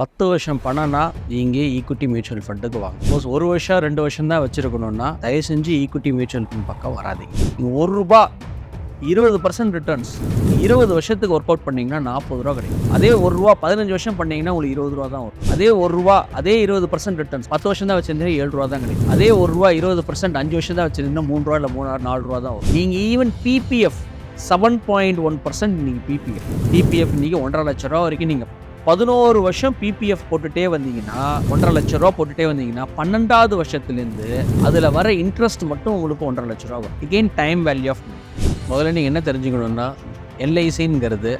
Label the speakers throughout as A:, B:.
A: பத்து வருஷம் பணம்னா நீங்கள் ஈக்குட்டி e மியூச்சுவல் ஃபண்டுக்கு வாங்க. சப்போஸ் ஒரு வருஷம் ரெண்டு வருஷம் தான் வச்சுருக்கணும்னா தயவு செஞ்சு ஈக்குட்டி e மியூச்சுவல் ஃபண்ட் பக்கம் வராதீங்க. நீங்கள் ஒரு ரூபா இருபது பர்சன்ட் ரிட்டர்ன்ஸ் இருபது வருஷத்துக்கு ஒர்க் அவுட் பண்ணிங்கன்னா நாற்பது ரூபா கிடைக்கும். அதே ஒரு ரூபா பதினஞ்சு வருஷம் பண்ணிங்கன்னா உங்களுக்கு இருபது ரூபா தான் வரும். அதே ஒரு ரூபா அதே இருபது பர்சன்ட் ரிட்டர்ன்ஸ் பத்து வருஷம் தான் வச்சிருந்தீங்கன்னா ஏழு ரூபா தான் கிடைக்கும். அதே ஒரு ரூபா இருபது பர்சன்ட் அஞ்சு வருஷம் தான் வச்சிருந்தீங்கன்னா மூணு ரூபா இல்லை மூணு நாலு ரூபா தான் வரும். நீங்கள் even PPF seven point one percent நீங்கள் பிபிஎஃப் பிபிஎஃப் நீங்கள் ஒன்றரை லட்ச ரூபா வரைக்கும் நீங்கள் பதினோரு வருஷம் பிபிஎஃப் போட்டுட்டே வந்தீங்கன்னா ஒன்றரை லட்ச ரூபா போட்டுட்டே வந்தீங்கன்னா பன்னெண்டாவது வருஷத்துலேருந்து அதில் வர இன்ட்ரெஸ்ட் மட்டும் உங்களுக்கு ஒன்றரை லட்ச ரூபா வரும். Again டைம் வேல்யூ ஆஃப் முதல்ல நீங்கள் என்ன தெரிஞ்சுக்கணும்னா எல்ஐசிங்கிறது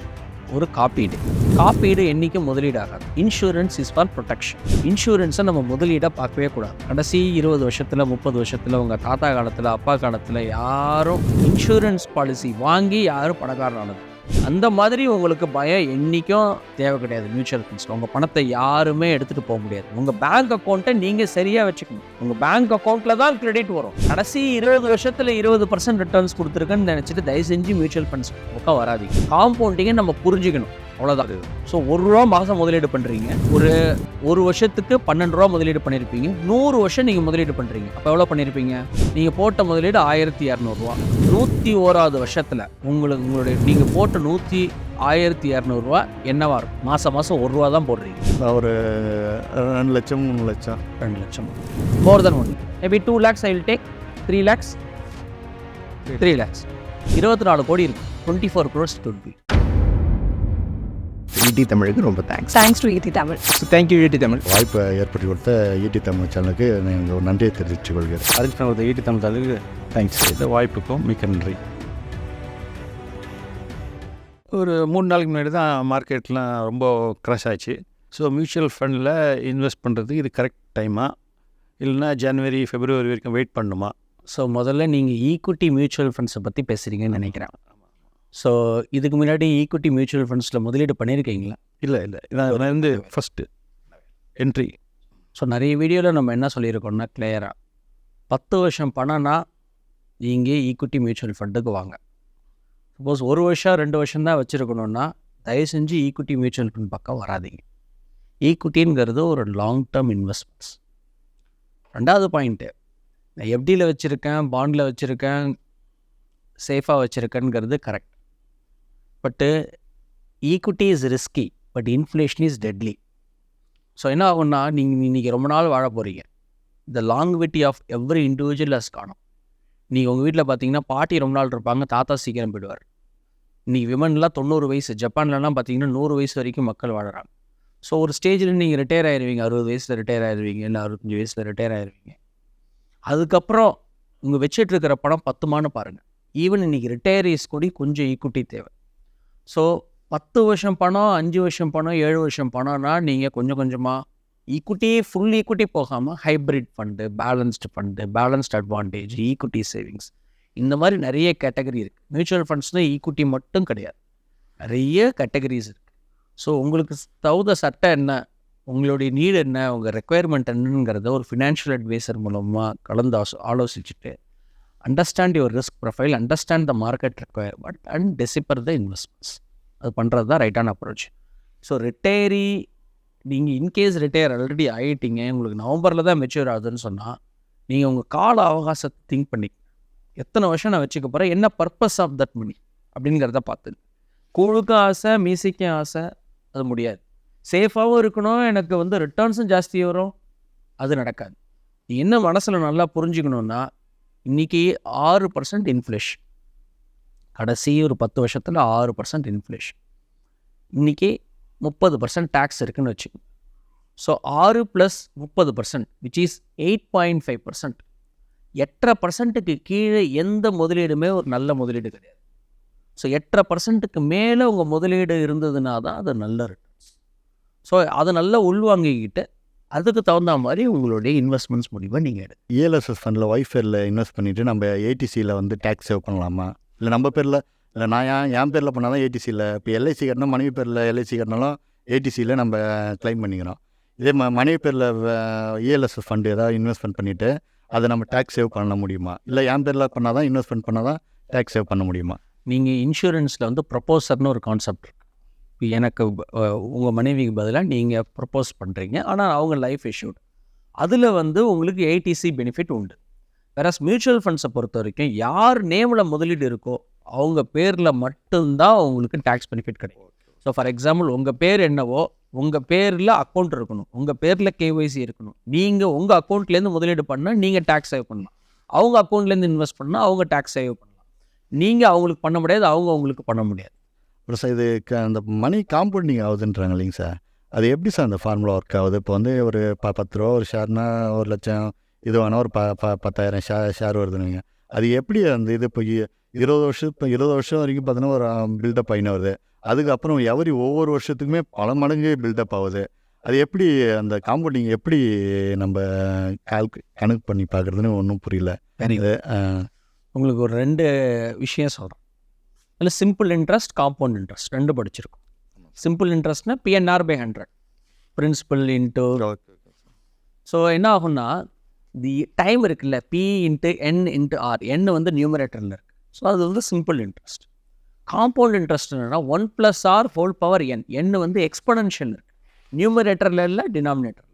A: ஒரு காப்பீடு. காப்பீடு என்றைக்கும் முதலீடு ஆகாது இன்சூரன்ஸ் இஸ் ஃபார் ப்ரொடெக்ஷன் இன்சூரன்ஸை நம்ம முதலீடாக பார்க்கவே கூடாது. கடைசி இருபது வருஷத்தில் முப்பது வருஷத்தில் உங்கள் தாத்தா காலத்தில் அப்பா காலத்தில் யாரும் இன்சூரன்ஸ் பாலிசி வாங்கி யாரும் பணக்காரனானது அந்த மாதிரி உங்களுக்கு பயம் என்றைக்கும் தேவை கிடையாது மியூச்சுவல் ஃபண்ட்ஸில் உங்கள் பணத்தை யாருமே எடுத்துகிட்டு போக முடியாது. உங்கள் பேங்க் அக்கௌண்ட்டை நீங்கள் சரியாக வச்சுக்கணும். உங்கள் பேங்க் அக்கௌண்ட்டில் தான் கிரெடிட் வரும். கடைசி இருபது வருஷத்தில் இருபது பர்சன்ட் ரிட்டர்ன்ஸ் கொடுத்துருக்குன்னு நினச்சிட்டு தயவு செஞ்சு மியூச்சுவல் ஃபண்ட்ஸ் பக்கம் வராதீங்க. காம்பவுண்டிங்கை நம்ம புரிஞ்சுக்கணும். அவ்வளோதான் ஸோ ஒரு ரூபா மாதம் முதலீடு பண்ணுறீங்க ஒரு ஒரு வருஷத்துக்கு பன்னெண்டு ரூபா முதலீடு பண்ணியிருப்பீங்க நூறு வருஷம் நீங்கள் முதலீடு பண்ணுறீங்க அப்போ எவ்வளோ பண்ணியிருப்பீங்க நீங்கள் போட்ட முதலீடு ஆயிரத்தி இரநூறுவா நூற்றி ஓராவது வருஷத்தில் உங்களுக்கு உங்களுடைய நீங்கள் போட்ட நூற்றி ஆயிரத்தி இரநூறுவா என்னவா இருக்கும்? மாதம் மாதம் ஒரு ரூபா தான் போடுறீங்க.
B: ஒரு ரெண்டு லட்சம் மூணு லட்சம்.
A: ரெண்டு லட்சம். More than one maybe two lakhs I will take three lakhs three lakhs இருபத்தி நாலு கோடி இருக்கு. டுவெண்ட்டி ஃபோர் க்ரோர்ஸ் டுட் பி
C: ஈடி தமிழுக்கு ரொம்ப thanks
D: thanks to ET Tamil
E: thank you ET Tamil
B: வாய்ப்பை ஏற்படுத்தி கொடுத்த ஈடி தமிழ் சேனலுக்கு நான் ஒரு நன்றியை தெரிவித்துக் கொள்கிறேன்.
E: அதுக்கு நான் ஒரு ஈட்டி தமிழ் தலுக்கு தேங்க்ஸ் இந்த வாய்ப்புக்கும் மிக்க நன்றி. ஒரு மூணு நாளைக்கு முன்னாடி தான் மார்க்கெட்லாம் ரொம்ப க்ரஷ் ஆச்சு. ஸோ மியூச்சுவல் ஃபண்டில் இன்வெஸ்ட் பண்ணுறதுக்கு இது கரெக்ட் டைமா இல்லைன்னா ஜனவரி ஃபெப்ரவரி வரைக்கும் வெயிட் பண்ணணுமா
A: ஸோ முதல்ல நீங்கள் ஈக்விட்டி மியூச்சுவல் ஃபண்ட்ஸை பற்றி பேசுகிறீங்கன்னு நினைக்கிறேன். ஸோ இதுக்கு முன்னாடி ஈக்விட்டி மியூச்சுவல் ஃபண்ட்ஸில் முதலீடு பண்ணியிருக்கீங்களா?
E: இல்லை இல்லை. நான் வந்து ஃபஸ்ட்டு என்ட்ரி
A: ஸோ நிறைய வீடியோவில் நம்ம என்ன சொல்லியிருக்கோம்னா கிளியராக பத்து வருஷம் பணம்னா நீங்கள் ஈக்விட்டி மியூச்சுவல் ஃபண்டுக்கு வாங்க. சப்போஸ் ஒரு வருஷம் ரெண்டு வருஷம் தான் வச்சுருக்கணுன்னா தயவு செஞ்சு ஈக்விட்டி மியூச்சுவல் ஃபண்ட் பக்கம் வராதீங்க. ஈக்விட்டிங்கிறது ஒரு லாங் டேர்ம் இன்வெஸ்ட்மெண்ட்ஸ் ரெண்டாவது பாயிண்ட்டு நான் எஃப்டியில் வச்சுருக்கேன் பாண்டில் வச்சுருக்கேன் சேஃபாக வச்சுருக்கேங்கிறது correct but equity is risky but inflation is deadly so என்ன ஆகும்னா நீங்கள் இன்றைக்கி ரொம்ப நாள் வாழ போகிறீங்க the longevity of every individual as காணும் நீங்கள் உங்கள் வீட்டில் பார்த்தீங்கன்னா பாட்டி ரொம்ப நாள் இருப்பாங்க தாத்தா சீக்கிரம் போயிடுவார். இன்றைக்கி விமன்லாம் தொண்ணூறு வயசு ஜப்பான்லலாம் பார்த்தீங்கன்னா நூறு வயசு வரைக்கும் மக்கள் வாழறாங்க. ஸோ ஒரு ஸ்டேஜில் நீங்கள் ரிட்டையர் ஆயிடுவீங்க அறுபது வயசில் ரிட்டையர் ஆயிடுவீங்க இல்லை அறுபத்தஞ்சி வயசில் ரிட்டையர் ஆயிடுவீங்க அதுக்கப்புறம் உங்கள் வச்சுட்டு இருக்கிற பணம் பத்துமானு பாருங்கள் ஈவன் இன்றைக்கி ரிட்டையரிஸ் கூட கொஞ்சம் e ஈக்குட்டி தேவை. ஸோ பத்து வருஷம் பணம் அஞ்சு வருஷம் பணம் ஏழு வருஷம் பணம்னா நீங்கள் கொஞ்சம் கொஞ்சமாக ஈக்குட்டி ஃபுல் ஈக்குட்டி போகாமல் hybrid fund balanced fund balanced advantage equity savings இந்த மாதிரி நிறைய கேட்டகரி இருக்குது மியூச்சுவல் ஃபண்ட்ஸ்னால் ஈக்குட்டி மட்டும் கிடையாது. நிறைய கேட்டகரிஸ் இருக்குது ஸோ உங்களுக்கு தகுந்த சட்டம் என்ன? உங்களுடைய நீடு என்ன? உங்கள் ரெக்குயர்மெண்ட் என்னங்கிறத ஒரு ஃபினான்ஷியல் அட்வைசர் மூலமாக கலந்து ஆலோசிச்சுட்டு understand your risk profile understand the market requirement and decipher the investments அது பண்ணுறது தான் ரைட்டான அப்ரோச் ஸோ ரிட்டையரி நீங்கள் இன்கேஸ் ரிட்டையர் ஆல்ரெடி ஆகிட்டீங்க உங்களுக்கு நவம்பரில் தான் மெச்சூர் ஆகுதுன்னு சொன்னால் நீங்கள் உங்கள் கால அவகாசத்தை திங்க் பண்ணி எத்தனை வருஷம் நான் வச்சுக்க போகிறேன் என்ன பர்பஸ் ஆஃப் தட் மணி அப்படிங்கிறத பார்த்து. கூழுக்கும் ஆசை மியூசிக்கும் ஆசை அது முடியாது. சேஃபாகவும் இருக்கணும் எனக்கு வந்து ரிட்டர்ன்ஸும் ஜாஸ்தி வரும் அது நடக்காது. நீ என்ன மனசில் நல்லா புரிஞ்சுக்கணுன்னா இன்றைக்கி ஆறு பர்சன்ட் இன்ஃப்ளேஷன் கடைசி ஒரு பத்து வருஷத்தில் ஆறு பர்சன்ட் இன்ஃப்ளேஷன் இன்றைக்கி முப்பது பர்சன்ட் டேக்ஸ் இருக்குன்னு வச்சுக்கோங்க. ஸோ ஆறு ப்ளஸ் முப்பது percent which is eight point five percent எட்டரை பர்சன்ட்டுக்கு கீழே எந்த முதலீடுமே ஒரு நல்ல முதலீடு கிடையாது. ஸோ எட்டரை பர்சன்ட்டுக்கு மேலே உங்கள் முதலீடு இருந்ததுனா தான் அது நல்ல ரிட்டர்ன்ஸ் ஸோ அதை நல்லா உள்வாங்கிக்கிட்டு அதுக்கு தகுந்த மாதிரி உங்களுடைய இன்வெஸ்ட்மெண்ட்ஸ் முடிவை நீங்கள் எடு.
B: இஎல்எஸ்எஸ் ஃபண்டில் ஒய்ஃபேரில் இன்வெஸ்ட் பண்ணிவிட்டு நம்ம ஏடிசியில் வந்து டேக்ஸ் சேவ் பண்ணலாமா? இல்லை நம்ம பேரில் இல்லை நான் ஏன் என் பேரில் பண்ணால் தான் ஏடிசியில் இப்போ எல்ஐசி கட்டினா மனைவி பேரில் எல்ஐசி கட்டினாலும் ஏடிசியில் நம்ம க்ளைம் பண்ணிக்கிறோம். இதே ம மனைவி பேரில் இஎல்எஸ்எஸ் ஃபண்டு ஏதாவது இன்வெஸ்ட்மெண்ட் பண்ணிவிட்டு அதை நம்ம டேக்ஸ் சேவ் பண்ண முடியுமா? இல்லை என் பேரில் பண்ணால் தான் இன்வெஸ்ட்மெண்ட் பண்ணால் தான் டேக்ஸ் சேவ் பண்ண முடியுமா?
A: நீங்கள் இன்சூரன்ஸில் வந்து ப்ரொப்போசர்னு ஒரு கான்செப்ட் எனக்கு உங்கள் மனைவிக்கு பதிலாக நீங்கள் ப்ரப்போஸ் பண்ணுறீங்க ஆனால் அவங்க லைஃப் இஷ்யூட் அதில் வந்து உங்களுக்கு ஏடிசி பெனிஃபிட் உண்டு. வேற மியூச்சுவல் ஃபண்ட்ஸை பொறுத்த வரைக்கும் யார் நேமில் முதலீடு இருக்கோ அவங்க பேரில் மட்டும்தான் உங்களுக்கு டேக்ஸ் பெனிஃபிட் கிடைக்கும். ஸோ ஃபார் எக்ஸாம்பிள் உங்கள் பேர் என்னவோ உங்கள் பேரில் அக்கௌண்ட் இருக்கணும். உங்கள் பேரில் கேஒய்சி இருக்கணும். நீங்கள் உங்கள் அக்கௌண்ட்லேருந்து முதலீடு பண்ணால் நீங்கள் டேக்ஸ் சேவ் பண்ணலாம். அவங்க அக்கௌண்ட்லேருந்து இன்வெஸ்ட் பண்ணால் அவங்க டேக்ஸ் சேவ் பண்ணலாம். நீங்கள் அவங்களுக்கு பண்ண முடியாது அவங்க உங்களுக்கு பண்ண முடியாது.
B: அப்புறம் சார் இது க- அந்த மணி காம்பவுண்டிங் ஆகுதுன்றாங்க இல்லைங்க சார் அது எப்படி சார் அந்த ஃபார்முலா ஒர்க் ஆகுது? இப்போ வந்து ஒரு ப பத்து ரூபா ஒரு ஷேர்னா ஒரு லட்சம் இது வேணா ஒரு ப ப பத்தாயிரம் ஷே ஷேர் வருதுங்க அது எப்படி அந்த இது இப்போ இருபது வருஷம் இப்போ இருபது வருஷம் வரைக்கும் பார்த்தீங்கன்னா ஒரு பில்டப் ஆகினு வருது. அதுக்கப்புறம் எவரி ஒவ்வொரு வருஷத்துக்குமே பல மடங்கு பில்டப் ஆகுது. அது எப்படி அந்த காம்பவுண்டிங் எப்படி நம்ம கால்கு கணக்கு பண்ணி பார்க்குறதுன்னு ஒன்றும் புரியல.
A: உங்களுக்கு ஒரு ரெண்டு விஷயம் சொல்கிறேன் அதில் சிம்பிள் இன்ட்ரெஸ்ட் காம்பவுண்ட் இன்ட்ரெஸ்ட் ரெண்டு படிச்சிருக்கோம். Simple இன்ட்ரெஸ்ட்னா PNR by hundred principal into so என்ன ஆகும்னா தி டைம் இருக்குல்ல P into N into R N வந்து நியூமரேட்டரில் இருக்குது ஸோ அது வந்து சிம்பிள் இன்ட்ரெஸ்ட் காம்பவுண்ட் இன்ட்ரெஸ்ட் என்னன்னா one plus R whole power N N வந்து எக்ஸ்பனன்ஷியல் இருக்குது நியூமரேட்டரில் இல்லை டினாமினேட்டரில்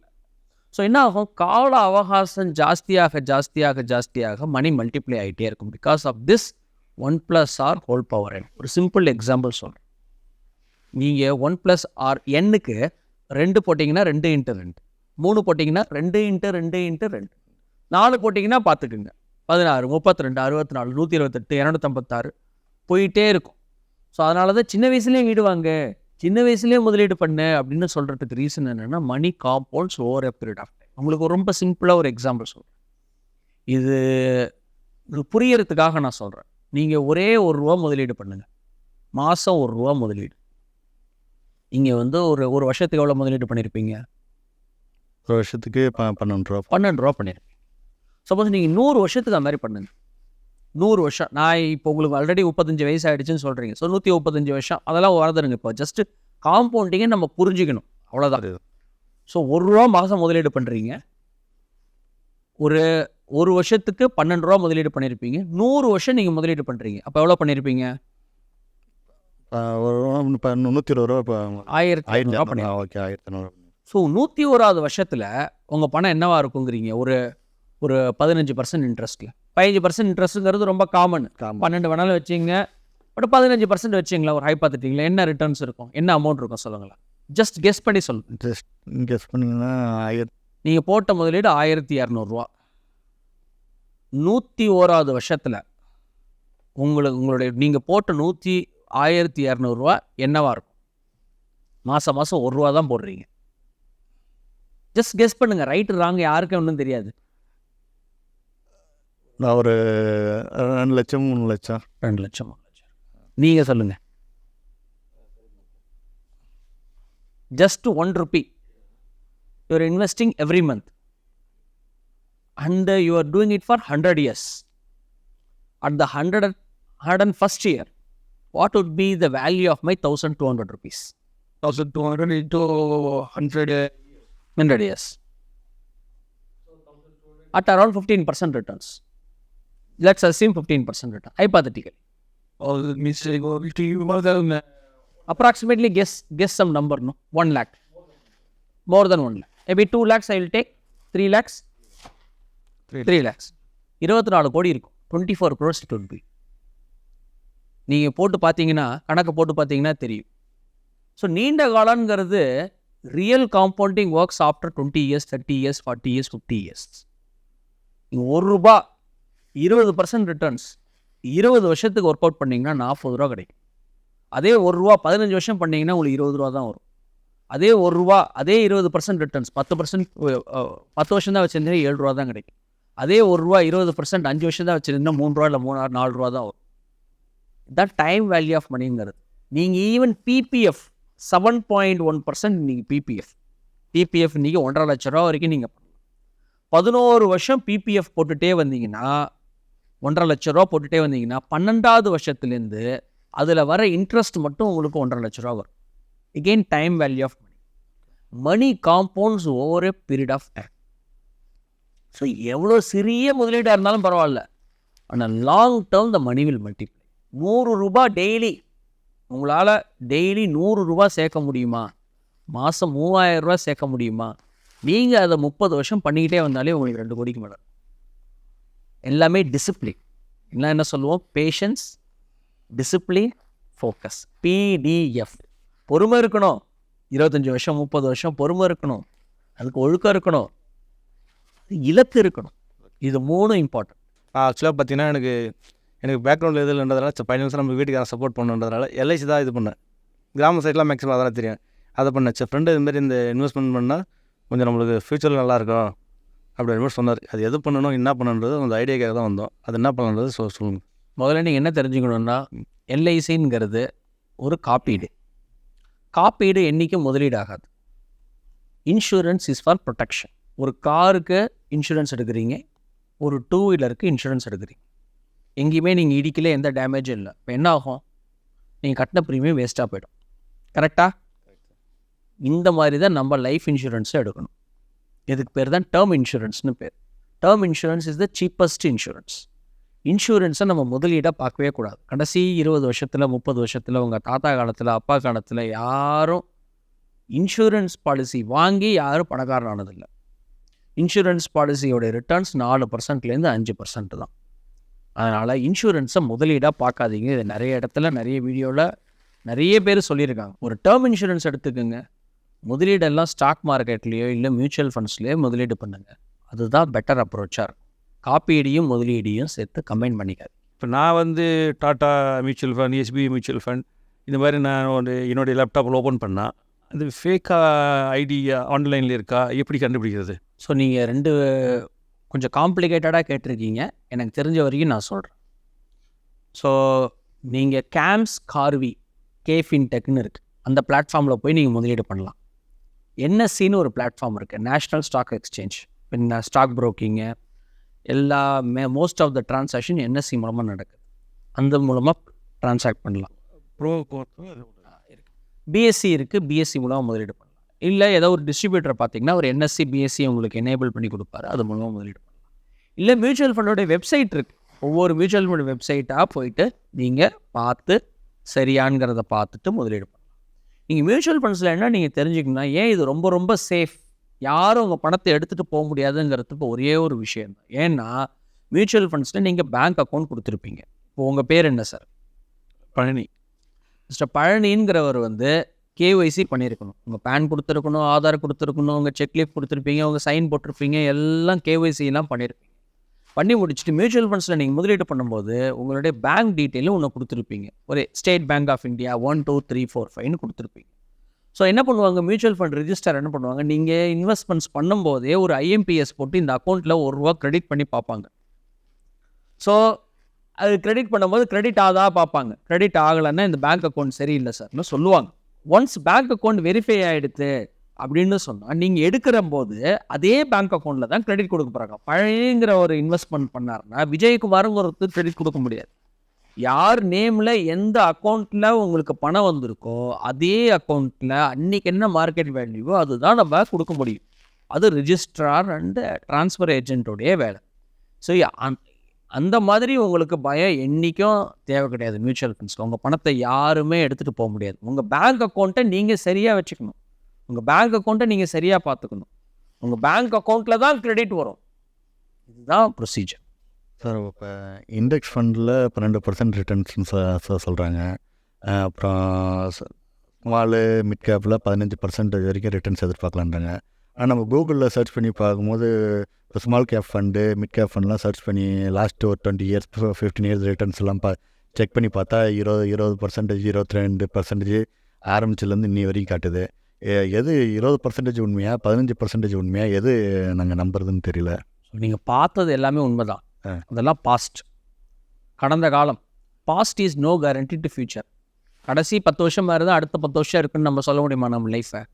A: ஸோ என்ன ஆகும்? கால அவகாசம் ஜாஸ்தியாக ஜாஸ்தியாக ஜாஸ்தியாக மணி மல்டிப்ளை ஆகிட்டே இருக்கும். Because of this one plus R whole power N ஒரு சிம்பிள் எக்ஸாம்பிள் சொல்கிறேன் நீங்கள் ஒன் ப்ளஸ் ஆர் எண்ணுக்கு ரெண்டு போட்டிங்கன்னா ரெண்டு இன்ட்டு ரெண்டு. மூணு போட்டிங்கன்னா ரெண்டு இன்ட்டு ரெண்டு இன்ட்டு ரெண்டு. நாலு போட்டிங்கன்னா பார்த்துக்குங்க பதினாறு முப்பத்தி ரெண்டு அறுபத்தி நாலு நூற்றி இருபத்தெட்டு இரநூத்தம்பத்தாறு போயிட்டே இருக்கும். ஸோ அதனால தான் சின்ன வயசுலேயே வீடு சின்ன வயசுலேயே முதலீடு பண்ணு அப்படின்னு சொல்கிறதுக்கு ரீசன் என்னென்னா money compounds over a period of time உங்களுக்கு ரொம்ப சிம்பிளாக ஒரு எக்ஸாம்பிள் சொல்கிறேன் இது இது புரியறதுக்காக நான் சொல்கிறேன் நீங்கள் ஒரே ஒரு ரூபா முதலீடு பண்ணுங்கள் மாதம் ஒரு ரூபா முதலீடு. இங்கே வந்து ஒரு ஒரு வருஷத்துக்கு எவ்வளோ முதலீடு பண்ணியிருப்பீங்க
B: ஒரு வருஷத்துக்கு பன்னெண்டு ரூபா.
A: பன்னெண்டு ரூபா பண்ணியிருப்பீங்க சப்போஸ் நீங்கள் நூறு வருஷத்துக்கு அது மாதிரி பண்ணுங்க. நூறு வருஷம். நான் இப்போ உங்களுக்கு ஆல்ரெடி முப்பத்தஞ்சு வயசு ஆயிடுச்சுன்னு சொல்கிறீங்க ஸோ நூற்றி முப்பத்தஞ்சு வருஷம். அதெல்லாம் வரதுங்க இப்போ. ஜஸ்ட்டு காம்பவுண்டிங்கை நம்ம புரிஞ்சுக்கணும். அவ்வளோதான் ஸோ ஒரு ரூபா மாதம் முதலீடு பண்ணுறீங்க ஒரு ஒரு வருஷத்துக்கு பன்னெண்டு ரூபா முதலீடு பண்ணியிருப்பீங்க நூறு வருஷம் நீங்கள் முதலீடு பண்ணுறீங்க அப்போ எவ்வளோ பண்ணியிருப்பீங்க
B: நூற்றி இருபது ரூபா இப்போ
A: ஆயிரத்தி
B: ஆயிரத்தி
A: பண்ணி
B: ஓகே ஆயிரத்தி இரநூறு
A: ஸோ நூற்றி ஓராவது வருஷத்தில் உங்கள் பணம் என்னவா இருக்குங்கிறீங்க? ஒரு ஒரு பதினஞ்சு பர்சன்ட் இன்ட்ரெஸ்ட்டில் பதினஞ்சு பர்சன்ட் இன்ட்ரெஸ்ட்டுங்கிறது ரொம்ப காமன்
B: காம
A: பன்னெண்டு வேணாலும் வச்சிங்க. பட் பதினஞ்சு பர்சன்ட் வச்சிங்களா? ஒரு ஹை பார்த்துட்டிங்களா? என்ன ரிட்டர்ன்ஸ் இருக்கும்? என்ன அமௌண்ட் இருக்கும் சொல்லுங்களேன். ஜஸ்ட் கெஸ் பண்ணி சொல்லுங்கள்
B: ஜஸ்ட் கெஸ் பண்ணிங்கன்னா ஆயிரத்தி
A: நீங்கள் போட்ட முதலீடு ஆயிரத்தி இரநூறுவா. நூற்றி ஓராவது வருஷத்தில் உங்களுக்கு உங்களுடைய நீங்கள் போட்ட நூற்றி ஆயிரத்தி இரநூறுவா என்னவா இருக்கும்? மாதம் மாதம் ஒரு ரூபா தான் போடுறீங்க. ஜஸ்ட் கெஸ் பண்ணுங்கள் ரைட்டு ராங் யாருக்கும் ஒன்றும் தெரியாது.
B: நான் ஒரு ரெண்டு லட்சம் மூணு லட்சம்.
A: ரெண்டு லட்சம் மூணு லட்சம். நீங்கள் சொல்லுங்கள் just one rupee you are investing every month and you are doing it for 100 years. At the 100, 101st year, what would be the value of my
E: 1200 rupees? 1200 into 100
A: 100 years. At around 15% returns. Let's assume 15% return, hypothetically.
E: Oh, means more than...
A: Approximately guess, guess some number, no? 1 lakh. More than 1 lakh. Maybe 2 lakhs I will take, 3 lakhs, three lakhs இருபத்தி நாலு கோடி இருக்கும். Twenty four crores it would நீங்கள் போட்டு பார்த்தீங்கன்னா கணக்கு போட்டு பார்த்தீங்கன்னா தெரியும். ஸோ நீண்ட காலங்கிறது real compounding works after twenty years thirty years forty years fifty years ஒரு ரூபா இருபது பர்சன்ட் ரிட்டர்ன்ஸ் இருபது வருஷத்துக்கு ஒர்க் அவுட் பண்ணிங்கன்னா நாற்பது ரூபா கிடைக்கும். அதே ஒரு ரூபா பதினஞ்சு வருஷம் பண்ணீங்கன்னா உங்களுக்கு இருபது ரூபா தான் வரும். அதே ஒரு ரூபா அதே இருபது பர்சன்ட் ரிட்டர்ன்ஸ் பத்து பர்சன்ட் பத்து வருஷம் தான் வச்சுருந்தீங்கன்னா ஏழு ரூபா தான் கிடைக்கும். அதே ஒரு ரூபா இருபது பர்சன்ட் அஞ்சு வருஷம் தான் வச்சுருந்தா மூணு ரூபா இல்லை மூணு நாலு ரூபா தான் வரும். இதான் டைம் வேல்யூ ஆஃப் மணிங்கிறது நீங்கள் even PPF seven point one percent நீங்கள் பிபிஎஃப் பிபிஎஃப் நீங்கள் ஒன்றரை லட்ச ரூபா வரைக்கும் நீங்கள் பதினோரு வருஷம் பிபிஎஃப் போட்டுகிட்டே வந்தீங்கன்னா ஒன்றரை லட்ச ரூபா போட்டுகிட்டே வந்தீங்கன்னா பன்னெண்டாவது வருஷத்துலேருந்து அதில் வர இன்ட்ரெஸ்ட் மட்டும் உங்களுக்கு ஒன்றரை லட்ச ரூபா வரும். Again time value of money money compounds over a period of time so எவ்வளோ சிறிய முதலீடாக இருந்தாலும் பரவாயில்ல. ஆனால் லாங் டேர்ம் த மணிவில் மல்டிப்ளை நூறு ரூபா டெய்லி உங்களால் டெய்லி நூறு ரூபா சேர்க்க முடியுமா? மாதம் மூவாயிரம் ரூபா சேர்க்க முடியுமா? நீங்கள் அதை முப்பது வருஷம் பண்ணிக்கிட்டே வந்தாலே உங்களுக்கு ரெண்டு கோடிக்கு மேலே. எல்லாமே டிசிப்ளின் என்ன என்ன சொல்லுவோம்? பேஷன்ஸ் டிசிப்ளின் ஃபோக்கஸ் பிடிஎஃப் பொறுமை இருக்கணும். இருபத்தஞ்சி வருஷம் முப்பது வருஷம் பொறுமை இருக்கணும். அதுக்கு ஒழுக்கம் இருக்கணும். இலக்கு இருக்கணும். இது மூணும் இம்பார்ட்டன்ட்
C: ஆக்சுவலாக பார்த்தீங்கன்னா எனக்கு எனக்கு பேக்ரவுண்டில் எது இல்லைன்றதுனால ஃபைனான்ஸாக நம்ம வீட்டுக்காரன் சப்போர்ட் பண்ணுன்றதுனால எல்ஐசி தான் இது பண்ணேன். கிராம சைட்லாம் மேக்ஸிமம் அதெல்லாம் தெரியும். அதை பண்ணேன். சரி ஃப்ரெண்டு இதுமாரி இந்த இன்வெஸ்ட்மெண்ட் பண்ணால் கொஞ்சம் நம்மளுக்கு ஃப்யூச்சரில் நல்லாயிருக்கும் அப்படின்ற மாதிரி சொன்னார். அது எது பண்ணணும் என்ன பண்ணணுன்றது அந்த ஐடியாக்காக தான் வந்தோம். அது என்ன பண்ணணுன்றது சொ சொல்லுங்க.
A: முதல்ல நீங்கள் என்ன தெரிஞ்சுக்கணுன்னா எல்ஐசிங்கிறது ஒரு காப்பீடு. காப்பீடு என்றைக்கும் முதலீடு ஆகாது இன்சூரன்ஸ் இஸ் ஃபார் ப்ரொடெக்ஷன் ஒரு காருக்கு இன்சூரன்ஸ் எடுக்கிறீங்க ஒரு டூ வீலருக்கு இன்சூரன்ஸ் எடுக்கிறீங்க. எங்கேயுமே நீங்கள் இடிக்கல எந்த டேமேஜும் இல்லை. இப்போ என்ன ஆகும்? நீங்கள் கட்டின ப்ரீமியம் வேஸ்ட்டாக போயிடும். கரெக்டாக இந்த மாதிரி தான் நம்ம லைஃப் இன்சூரன்ஸும் எடுக்கணும். இதுக்கு பேர் தான் டேர்ம் இன்சூரன்ஸ்னு பேர். Term insurance is the cheapest insurance இன்சூரன்ஸை நம்ம முதலீடாக பார்க்கவே கூடாது. கடைசி இருபது வருஷத்தில் முப்பது வருஷத்தில் உங்கள் தாத்தா காலத்தில் அப்பா காலத்தில் யாரும் இன்சூரன்ஸ் பாலிசி வாங்கி யாரும் பணக்காரன் ஆனதில்லை. இன்சூரன்ஸ் பாலிசியோட ரிட்டர்ன்ஸ் நாலு பர்சன்ட்லேருந்து அஞ்சு பர்சன்ட் தான். அதனால் இன்சூரன்ஸை முதலீடாக பார்க்காதீங்க. இது நிறைய இடத்துல நிறைய வீடியோவில் நிறைய பேர் சொல்லியிருக்காங்க. ஒரு டேர்ம் இன்சூரன்ஸ் எடுத்துக்கோங்க. முதலீடெல்லாம் ஸ்டாக் மார்க்கெட்லேயோ இல்லை மியூச்சுவல் ஃபண்ட்ஸ்லேயோ முதலீடு பண்ணுங்கள் அதுதான் பெட்டர் அப்ரோச்சாக இருக்கும். காப்பீடையும் முதலீடையும் சேர்த்து கம்பைன் பண்ணிக்காது
E: இப்போ நான் வந்து Tata mutual fund SBI mutual fund இந்த மாதிரி நான் ஒரு என்னுடைய லேப்டாப்பில் ஓப்பன் பண்ணால் அது ஃபேக்காக ஐடி ஆன்லைனில் இருக்கா? எப்படி கண்டுபிடிக்கிறது?
A: ஸோ நீங்கள் ரெண்டு கொஞ்சம் காம்ப்ளிகேட்டடாக கேட்டிருக்கீங்க. எனக்கு தெரிஞ்ச வரைக்கும் நான் சொல்கிறேன் ஸோ நீங்கள் கேம்ஸ் கார்வி கே ஃபின்டெக்னு இருக்குது அந்த பிளாட்ஃபார்மில் போய் நீங்கள் முதலீடு பண்ணலாம். என்எஸ்சின்னு ஒரு பிளாட்ஃபார்ம் இருக்குது நேஷ்னல் ஸ்டாக் எக்ஸ்சேஞ்ச் பின்ன ஸ்டாக் ப்ரோக்கிங்கு எல்லா may most of the transaction NSC மூலமாக நடக்குது. அந்த மூலமாக ட்ரான்சாக்ட் பண்ணலாம்.
E: ப்ரோ
A: பிஎஸ்சி இருக்குது பிஎஸ்சி மூலமாக முதலீடு பண்ணலாம். இல்லை ஏதோ ஒரு டிஸ்ட்ரிபியூட்டர் பார்த்தீங்கன்னா ஒரு என்எஸ்சி பிஎஸ்சி உங்களுக்கு எனேபிள் பண்ணி கொடுப்பாரு அது மூலமாக முதலீடு பண்ணலாம். இல்லை மியூச்சுவல் ஃபண்டோடைய வெப்சைட் இருக்குது ஒவ்வொரு மியூச்சுவல் ஃபண்ட் வெப்சைட்டாக போயிட்டு நீங்கள் பார்த்து சரியான்ங்கிறத பார்த்துட்டு முதலீடு பண்ணலாம். நீங்கள் மியூச்சுவல் ஃபண்ட்ஸில் என்ன நீங்கள் தெரிஞ்சுக்கணும்னா ஏன் இது ரொம்ப ரொம்ப சேஃப் யாரும் உங்கள் பணத்தை எடுத்துகிட்டு போக முடியாதுங்கிறதுக்கு ஒரே ஒரு விஷயம் தான். ஏன்னா மியூச்சுவல் ஃபண்ட்ஸில் நீங்கள் பேங்க் அக்கௌண்ட் கொடுத்துருப்பீங்க. இப்போ உங்கள் பேர் என்ன சார்
E: பழனி.
A: மிஸ்டர் பழனிங்கிறவர் வந்து கேஒய்சி பண்ணியிருக்கணும் உங்கள் பேன் கொடுத்துருக்கணும் ஆதார் கொடுத்துருக்கணும் உங்கள் செக்லீஃப் கொடுத்துருப்பீங்க உங்கள் சைன் போட்டிருப்பீங்க எல்லாம் கேஒய்சிலாம் பண்ணியிருப்பீங்க பண்ணி முடிச்சுட்டு மியூச்சுவல் ஃபண்ட்ஸில் நீங்கள் முதலீடு பண்ணும்போது உங்களுடைய பேங்க் டீட்டெயிலும் ஒன்று கொடுத்துருப்பீங்க. ஒரு State Bank of India one two three four ஃபைவ்னு கொடுத்துருப்பீங்க. ஸோ என்ன பண்ணுவாங்க? மியூச்சுவல் ஃபண்ட் ரிஜிஸ்டர் என்ன பண்ணுவாங்க? நீங்கள் இன்வெஸ்ட்மெண்ட்ஸ் பண்ணும்போதே ஒரு ஐஎம்பிஎஸ் போட்டு இந்த அக்கௌண்ட்டில் ஒரு ரூபா கிரெடிட் பண்ணி பார்ப்பாங்க. ஸோ அது கிரெடிட் பண்ணும்போது கிரெடிட் ஆதா பார்ப்பாங்க. கிரெடிட் ஆகலைன்னா இந்த பேங்க் அக்கௌண்ட் சரியில்லை சார்னு சொல்லுவாங்க. ஒன்ஸ் பேங்க் அக்கௌண்ட் வெரிஃபை ஆகிடுது அப்படின்னு சொன்னால் நீங்கள் எடுக்கிற போது அதே பேங்க் அக்கௌண்ட்டில் தான் கிரெடிட் கொடுக்க போகிறாங்க பழையங்கிற ஒரு இன்வெஸ்ட்மெண்ட் பண்ணாருன்னா விஜய்குமாருங்கிறது கிரெடிட் கொடுக்க முடியாது. யார் நேமில் எந்த அக்கௌண்ட்டில் உங்களுக்கு பணம் வந்திருக்கோ அதே அக்கௌண்ட்டில் அன்றைக்கி என்ன மார்க்கெட் வேல்யூவோ அதுதான் நம்ம கொடுக்க முடியும். அது ரிஜிஸ்ட்ரார் அண்ட் ட்ரான்ஸ்ஃபர் ஏஜென்ட்டோடைய வேலை. ஸோ அந்த மாதிரி உங்களுக்கு பயம் என்றைக்கும் தேவை கிடையாது மியூச்சுவல் ஃபண்ட்ஸில் உங்கள் பணத்தை யாருமே எடுத்துகிட்டு போக முடியாது. உங்கள் பேங்க் அக்கௌண்ட்டை நீங்கள் சரியாக வச்சுக்கணும். உங்கள் பேங்க் அக்கௌண்ட்டை நீங்கள் சரியாக பார்த்துக்கணும். உங்கள் பேங்க் அக்கௌண்ட்டில் தான் கிரெடிட் வரும். இதுதான் ப்ரொசீஜர்
B: சார் இப்போ இண்டெக்ஸ் ஃபண்டில் பன்னெண்டு பர்சன்ட் ரிட்டர்ன்ஸ்னு சார் சொல்கிறாங்க அப்புறம் ஸ்மாலு மிட் கேப்பில் பதினஞ்சு பர்சன்டேஜ் வரைக்கும் ரிட்டர்ன்ஸ் எதிர்பார்க்கலான்றாங்க ஆனால் நம்ம கூகுளில் சர்ச் பண்ணி பார்க்கும்போது small cap fund mid cap ஃபண்ட்லாம் search பண்ணி லாஸ்ட் ஒரு twenty years fifteen years returns எல்லாம் பா செக் பண்ணி பார்த்தா இருபது இருபது பர்சன்டேஜ் இருபத்தி ரெண்டு பர்சன்டேஜ் ஆரம்பிச்சிலேருந்து இன்னி வரைக்கும் காட்டுது. எது இருபது பர்சன்டேஜ் உண்மையா பதினஞ்சு பர்சன்டேஜ் உண்மையா எது நாங்கள் நம்புறதுன்னு தெரியல.
A: நீங்கள் பார்த்தது எல்லாமே உண்மைதான்.
B: ஆ.
A: அதெல்லாம் பாஸ்ட் கடந்த காலம். Past is no guarantee to future கடைசி பத்து வருஷம் மாதிரி தான் அடுத்த பத்து வருஷம் இருக்குன்னு நம்ம சொல்ல முடியுமா நம்ம லைஃப்பை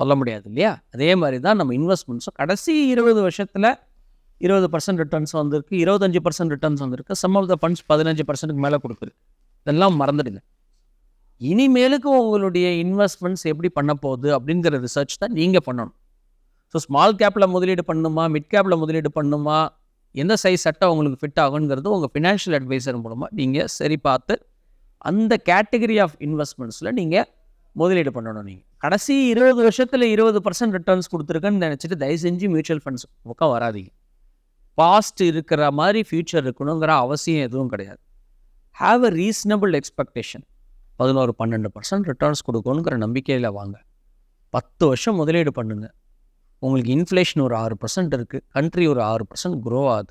A: சொல்ல முடியாது இல்லையா? அதே மாதிரி தான் நம்ம இன்வெஸ்ட்மெண்ட்ஸும் கடைசி இருபது வருஷத்தில் இருபது பர்சன்ட் ரிட்டர்ன்ஸ் வந்திருக்கு இருபத்தஞ்சி பர்சன்ட் ரிட்டர்ன்ஸ் வந்திருக்கு. சம் ஆஃப் த ஃபண்ட்ஸ் பதினஞ்சு பர்சன்ட்டுக்கு மேலே கொடுக்குது. இதெல்லாம் மறந்துடுங்க. இனிமேலுக்கு உங்களுடைய இன்வெஸ்ட்மெண்ட்ஸ் எப்படி பண்ண போகுது அப்படிங்கிற ரிசர்ச் தான் நீங்கள் பண்ணணும். ஸோ ஸ்மால் கேப்பில் முதலீடு பண்ணணுமா மிட் கேப்பில் முதலீடு பண்ணணுமா எந்த சைஸ் சட்டை உங்களுக்கு ஃபிட் ஆகுங்கிறது உங்கள் ஃபினான்ஷியல் அட்வைசர் மூலமாக நீங்கள் சரி பார்த்து அந்த கேட்டகரி ஆஃப் இன்வெஸ்ட்மெண்ட்ஸில் நீங்கள் முதலீடு பண்ணணும் நீங்கள் கடைசி இருபது வருஷத்தில் இருபது பர்சன்ட் ரிட்டர்ன்ஸ் கொடுத்துருக்கேன்னு நினச்சிட்டு தயவு செஞ்சு மியூச்சுவல் ஃபண்ட்ஸ் பக்கம் வராதீங்க. பாஸ்ட் இருக்கிற மாதிரி ஃப்யூச்சர் இருக்கணுங்கிற அவசியம் எதுவும் கிடையாது. ஹாவ் அ ரீசனபிள் எக்ஸ்பெக்டேஷன் பதினோரு பன்னெண்டு பர்சன்ட் ரிட்டர்ன்ஸ் கொடுக்கணுங்கிற நம்பிக்கையில் வாங்க. பத்து வருஷம் முதலீடு பண்ணுங்கள் உங்களுக்கு இன்ஃப்ளேஷன் ஒரு ஆறு பர்சன்ட் இருக்குது கண்ட்ரி ஒரு ஆறு பர்சன்ட் க்ரோ ஆகுது.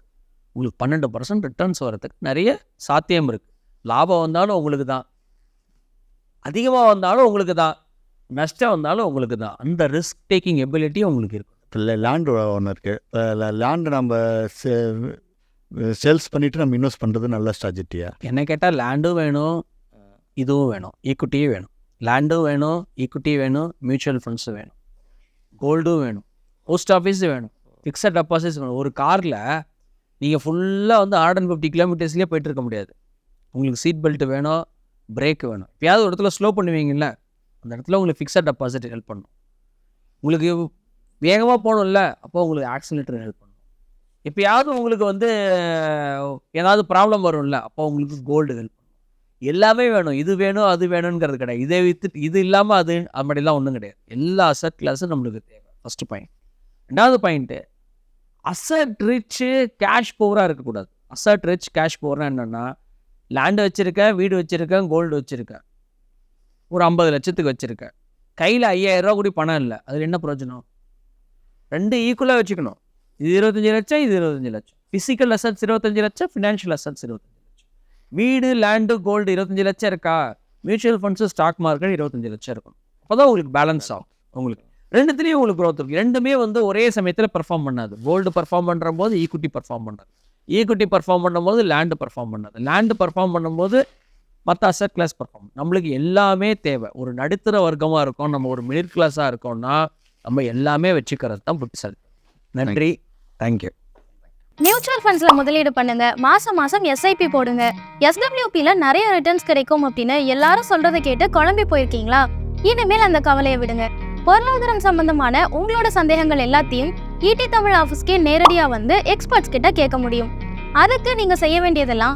A: உங்களுக்கு பன்னெண்டு பர்சன்ட் ரிட்டர்ன்ஸ் வரதுக்கு நிறைய சாத்தியம் இருக்குது லாபம் வந்தாலும் உங்களுக்கு தான். அதிகமாக வந்தாலும் உங்களுக்கு தான். நஷ்டம் வந்தாலும் உங்களுக்கு தான். அந்த ரிஸ்க் டேக்கிங் எபிலிட்டி உங்களுக்கு இருக்கும்.
B: இல்லை லேண்டு ஒன்று இருக்குது லேண்டு நம்ம சேல்ஸ் பண்ணிவிட்டு நம்ம இன்வெஸ்ட் பண்ணுறது நல்ல ஸ்ட்ராட்டஜியா
A: என்ன கேட்டால் லேண்டும் வேணும் இதுவும் வேணும் ஈக்குட்டியும் வேணும். லேண்டும் வேணும் ஈக்குட்டி வேணும் மியூச்சுவல் ஃபண்ட்ஸும் வேணும். கோல்டும் வேணும் போஸ்ட் ஆஃபீஸும் வேணும் ஃபிக்ஸட் டெபாசிட்ஸ் வேணும். ஒரு காரில் நீங்கள் ஃபுல்லாக வந்து ஹண்ட்ரட் அண்ட் ஃபிஃப்டி கிலோமீட்டர்ஸ்லேயே போயிட்டு இருக்க முடியாது. உங்களுக்கு சீட் பெல்ட் வேணும் பிரேக் வேணும். எப்பயாவது ஒரு இடத்துல ஸ்லோ பண்ணுவீங்கல்ல? அந்த இடத்துல உங்களுக்கு ஃபிக்ஸட் டெபாசிட் ஹெல்ப் பண்ணும். உங்களுக்கு வேகமாக போகணும்ல அப்போ உங்களுக்கு ஆக்சிலேட்டர் ஹெல்ப் பண்ணும். எப்போயாவது உங்களுக்கு வந்து ஏதாவது ப்ராப்ளம் வரும்ல அப்போ உங்களுக்கு கோல்டு ஹெல்ப் பண்ணும். எல்லாமே வேணும். இது வேணும் அது வேணுங்கிறது கிடையாது. இதை வித்து இது இல்லாமல் அது அது மாதிரிலாம் ஒன்றும் கிடையாது. எல்லா அசட் கிளாஸும் நம்மளுக்கு தேவை. ஃபஸ்ட்டு பாயிண்ட் ரெண்டாவது பாயிண்ட்டு அசட் ரிச்சு கேஷ் பவராக இருக்கக்கூடாது. அசட் ரிச் கேஷ் பவர்னால் என்னென்னா லேண்டு வச்சுருக்கேன் வீடு வச்சுருக்கேன் கோல்டு வச்சுருக்கேன். ஒரு ஐம்பது லட்சத்துக்கு வச்சுருக்கேன். கையில் ஐயாயிரரூவா கூட பணம் இல்லை. அதில் என்ன பிரயோஜனம்? ரெண்டு ஈக்குவலாக வச்சுக்கணும். இது இருபத்தஞ்சி லட்சம் இது இருபத்தஞ்சி லட்சம். ஃபிசிக்கல் அசட்ஸ் இருபத்தஞ்சி லட்சம் ஃபினான்ஷியல் அசட்ஸ் இருபத்தஞ்சி லட்சம். வீடு லேண்டு கோல்டு இருபத்தஞ்சி லட்சம் இருக்கா? மியூச்சுவல் ஃபண்ட்ஸு ஸ்டாக் மார்க்கெட் இருபத்தஞ்சி லட்சம் இருக்கும் அப்போ தான் உங்களுக்கு பேலன்ஸ் ஆகும். உங்களுக்கு ரெண்டுத்துலேயும் உங்களுக்கு க்ரோத் இருக்கும் ரெண்டுமே வந்து ஒரே சமயத்தில் பெர்ஃபார்ம் பண்ணாது. கோல்டு பெர்ஃபார்ம் பண்ணுற போது ஈக்குட்டி பெர்ஃபார்ம் பண்ணாது. ஈக்குட்டி பெர்ஃபார்ம் பண்ணும்போது லேண்டு பெர்ஃபார்ம் பண்ணாது. லேண்டு பர்ஃபார்ம் பண்ணும்போது மற்ற அசட் கிளாஸ் பெர்ஃபார்ம் நம்மளுக்கு எல்லாமே தேவை. ஒரு நடுத்தர வர்க்கமாக இருக்கோம் நம்ம ஒரு மிடில் கிளாஸாக இருக்கோம்னா நம்ம எல்லாமே வச்சுக்கிறது தான் புத்திசாலி நன்றி. தேங்க்யூ
D: மியூச்சுவல் ஃபண்ட்ஸ்ல முதலீடு பண்ணுங்க. மாசம் மாசம் எஸ்ஐபி போடுங்க. எஸ்டபிள்யூபில நிறைய ரிட்டர்ன்ஸ் கிடைக்கும் அப்படின்னு எல்லாரும் சொல்றதை கேட்டு குழம்பி போயிருக்கீங்களா? இனிமேல் அந்த கவலையை விடுங்க. பொருளாதாரம் சம்பந்தமான உங்களோட சந்தேகங்கள் எல்லாத்தையும் ஈடி தமிழ் ஆஃபீஸ்க்கே நேரடியா வந்து எக்ஸ்பர்ட்ஸ் கிட்ட கேட்க முடியும். அதுக்கு நீங்க செய்ய வேண்டியதெல்லாம்